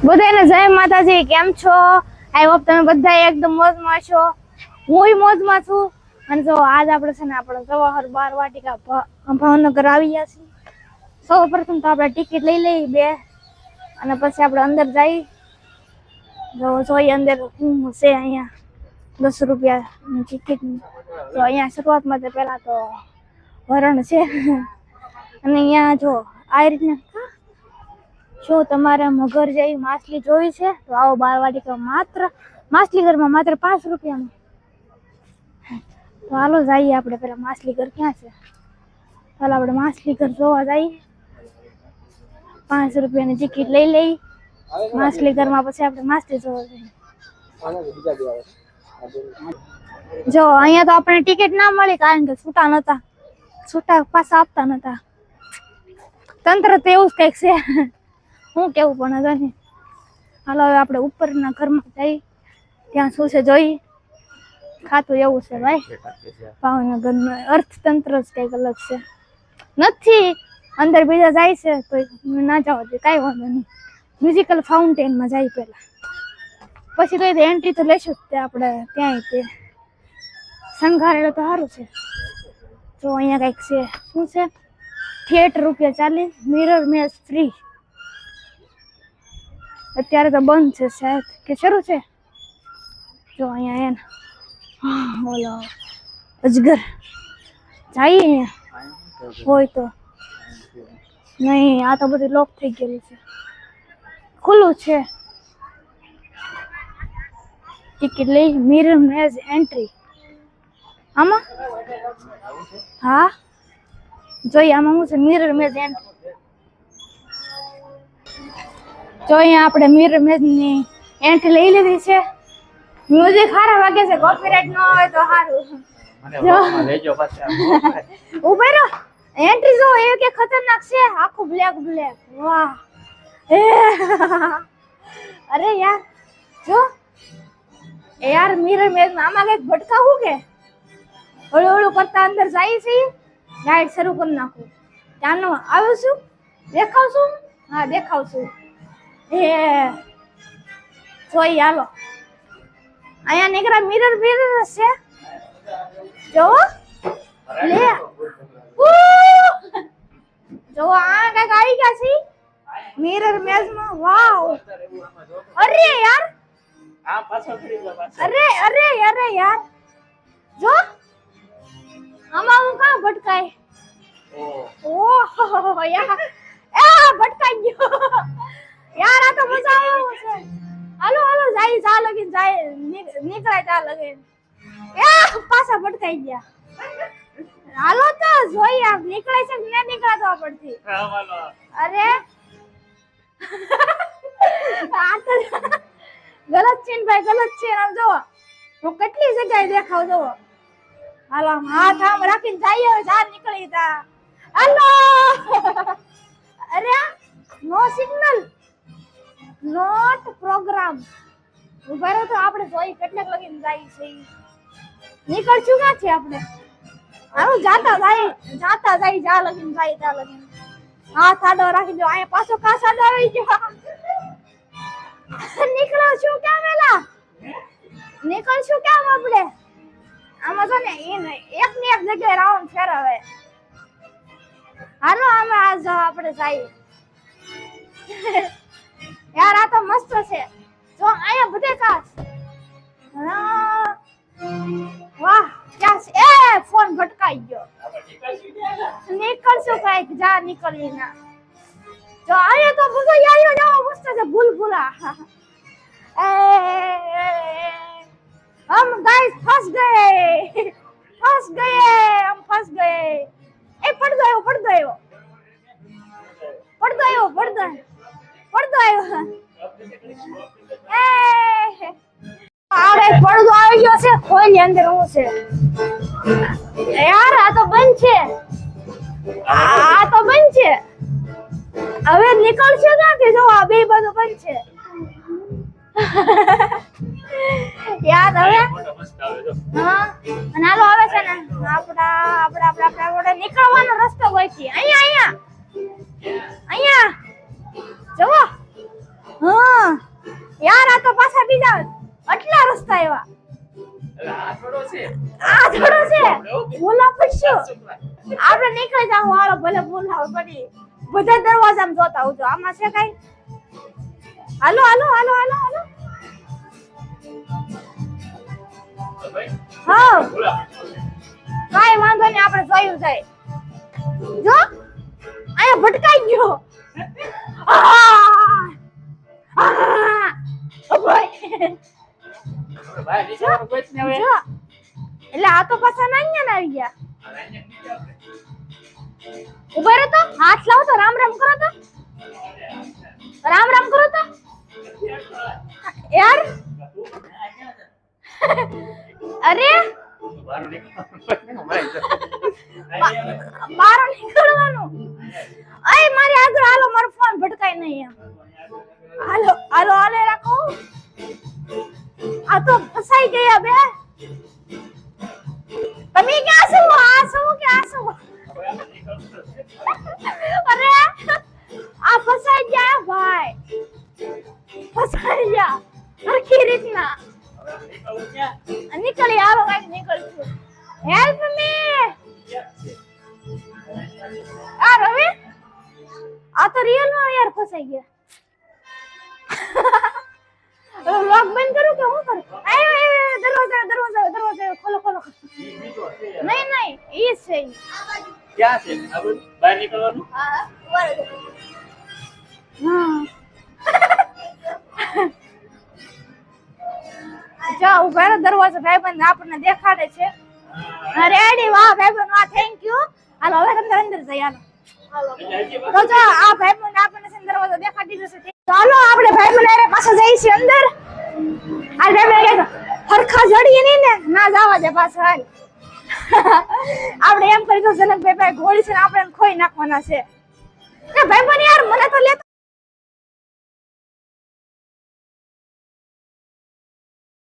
બધાને જય માતાજી, કેમ છો? આઈ હોપ તમે બધા એકદમ મોજમાં છો. હું મોજમાં છું. અને જો આજ આપણે છે ને આપણે જવાહર બાર વાટિકા ભાવનગર આવી ગયા છીએ. સૌ પ્રથમ તો આપણે ટિકિટ લઈ લઈ બે. અને પછી આપણે અંદર જઈ. જો જોઈએ અંદર શું છે અહીંયા. દસ રૂપિયા ટિકિટ. તો અહીંયા શરૂઆતમાં તો પહેલાં તો વરણ છે. અને અહીંયા જો આ રીતના જો તમારે મગર જેવી માછલી જોઈ છે, તો આવો બારવાડી માત્ર માછલી ઘરમાં માત્ર પાંચ રૂપિયામાં તો હાલો જઈએ આપણે પેલા માછલી ઘર ક્યાં છે? હાલ આપણે માછલી ઘર જોવા જઈએ. પાંચ રૂપિયાની ટિકિટ લઈ લઈ. માછલી ઘરમાં પછી આપણે માછલી જોવા જઈએ. જો, અહીંયા તો આપણે ટિકિટ ના મળી કારણ કે છૂટા નતા. છૂટા પાછા આપતા નતા. તંત્ર તો એવું જ કંઈક છે. શું કેવું પણ હતા નહીં હાલો હવે આપણે ઉપરના ઘરમાં જઈ ત્યાં શું છે જોઈ. ખાતું એવું છે ભાઈ. ભાવનગરનું અર્થતંત્ર જ કંઈક અલગ છે. નથી અંદર બીજા જાય છે તો ના જવા દે કાંઈ વાંધો નહીં. મ્યુઝિકલ ફાઉન્ટેનમાં જાય પહેલાં. પછી તો એન્ટ્રી તો લેશું જ તે આપણે ત્યાંય તે. સંઘારેલું તો સારું છે. જો અહીંયા કંઈક છે. શું છે? થિયેટર રૂપિયા ચાલીસ મિરર મેચ ફ્રી અત્યારે તો બંધ છે શાયદ. કે શરૂ છે? જો અહીંયા એને. બોલો. અજગર. જઈએ અહીંયા? હોય તો. નહીં, આ તો બધું લોક થઈ ગયેલું છે. ખુલ્લું છે. ટિકિટ લઈ મિરર મેઝ એન્ટ્રી આમાં? હા? જોઈએ, આમાં શું છે? મિરર મેઝ એન્ટ્રી જો અહીંયા આપણે મિરર મેજની એન્ટ્રી લઈ લીધી છે. મ્યુઝિક સારા વાગે છે કોપીરાઇટ ન હોય તો સારું. ઊભા રહો. એન્ટ્રી જો એ કે ખતરનાક છે. આખું બ્લેક બ્લેક વાહ. અરે યાર જો. યાર મિરર મેજ આમાં કંઈક ભટકાવું કે? હળું હળું કરતા અંદર જાય છે લાઈટ શરૂ કરી નાખું. ત્યાંનો આવ્યું છું. દેખાવશું? હા દેખાવશું. એ જોઈ હાલો. અહીંયા નીકળ્યા મિરર મિરર છે જોવો લે. ઉહ! જોવો આ કંઈક આવી ગયા છે. મિરર મેજમાં વાવ અરે યાર. અરે અરે અરે યાર. જો. આમાં હું કાં ભટકાય? ઓહો યાર. એ ભટકાઈ ગયો. નીકળાય તા લગે. એ પાછા ભટકાઈ ગયા. હાલો તો જોઈ આપ નીકળે છે કે ન નીકળાતો પડતી અરે. આ તો ગલત છે ને ભાઈ ગલત છે આમ જો હું કેટલી જગ્યાએ દેખાવ જો હાલો આમ હાથ આમ રાખીને જઈએ હવે જાર નીકળી તા હાલો. અરે નો સિગ્નલ નોટ પ્રોગ્રામ ઊભા રહો તો આપણે જોઈ કેટલાક લગીન જાય છે. નીકળશું ક્યાં છે આપણે? હાલો, જાતા જાય જાતા જાય, જા લગીન જાય ત્યાં લગીન. હા સાડો રાખી દો, અહીંયા પાછો કા સાડો આવી ગયો. નીકળો છું ક્યાં વેલા? નીકળશું ક્યાં આપણે? આમાં તો ને એક ને એક જગ્યાએ રાઉન્ડ ફેરવે. હાલો, આમાં આ જો આપણે જાય યાર, આ તો મસ્ત છે. જો આયા બધે કાસ. વાહ ક્યાસ એ, ફોન ભટકાઈ ગયો. નીકળશું કંઈક, જા નીકળી ના. જો આયા તો બધો યાયો જાવ મસ્ત છે ભૂલ ભૂલા હમ ગાઈસ ફસ ગયે. ફસ ગયે હમ ફસ ગયે. એ પડ ગયો પડ ગયો પડ ગયો પડ ગયો પડ ગયો આવે પડદો આવી ગયો છે. ખોલની અંદર હું છે? યાર આ તો બંધ છે. આ તો બંધ છે. હવે નીકળશે ક્યાંથી? જો આ બે બધું બંધ છે. યાર હવે? હા. આ તો પાછા બીજા આટલા રસ્તા એવા. આ થોડો છે. આ થોડો છે. બોલા પડશું આપણે નીકળી જાવ હાલો ભલે બોલાવ પડી. બધા દરવાજામાં જોતા આવજો આમાં છે કઈ? હાલો હાલો હાલો હાલો હાલો. હા. બોલા. કાઈ વાંધો નહીં આપણે જોયું જાય. જો અહીંયા ભટકાઈ ગયો. આહ! એટલે આ તો પાછા ના અહીંયા આવી ગયા. ઊભા રહો તો, હાથ લાવો તો, રામ રામ કરો તો. રામ રામ કરો તો. યાર. અરે. બહાર નીકળવાનું. અય આગળ હાલો, મારો ફોન ભટકાય નહીં એમ. હાલો, હાલે રાખો આ તો ફસાઈ ગયા બે તમે ક્યાં છો આ છો કે આ છો હવે આપણે નીકળવું છે. અરે આ ફસાઈ ગયા ભાઈ ફસાઈ ગયા સરખી રીતના હવે આપણે નીકળવું ક્યાં? નીકળી હાલો કંઈક નીકળશું હેલ્પ લોક બંધ કરું કે હું કરું? આયો આયો દરવાજા દરવાજા દરવાજા ખોલો ખોલો. નહીં નહીં ઈ છે. ક્યાં છે? આ બધું? બહાર નીકળવાનું? હા જો. ઊભા રહો, દરવાજો ભાઈબંધ આપણને દેખાડે છે. રેડી વાહ ભાઈબંધ વાહ થેન્ક યુ હાલો હવે અંદર અંદર જઈ હાલો. તો જો આ ભાઈબંધ આપણને દરવાજો દેખાડી દીધો છે ચાલો, આપણે ભાઈ હારે પાછા જઈએ છીએ અંદર. આ ભાઈબંધ કહે હરખા જડીએ નહીં ને, ના જવા દે પાછા હાલ. આપણે એમ કરી તો જનકભાઈ ભાઈ ગોળી છે ને આપણે ખોઈ નાખવાના છે. ના મને યાર, મને તો લેતો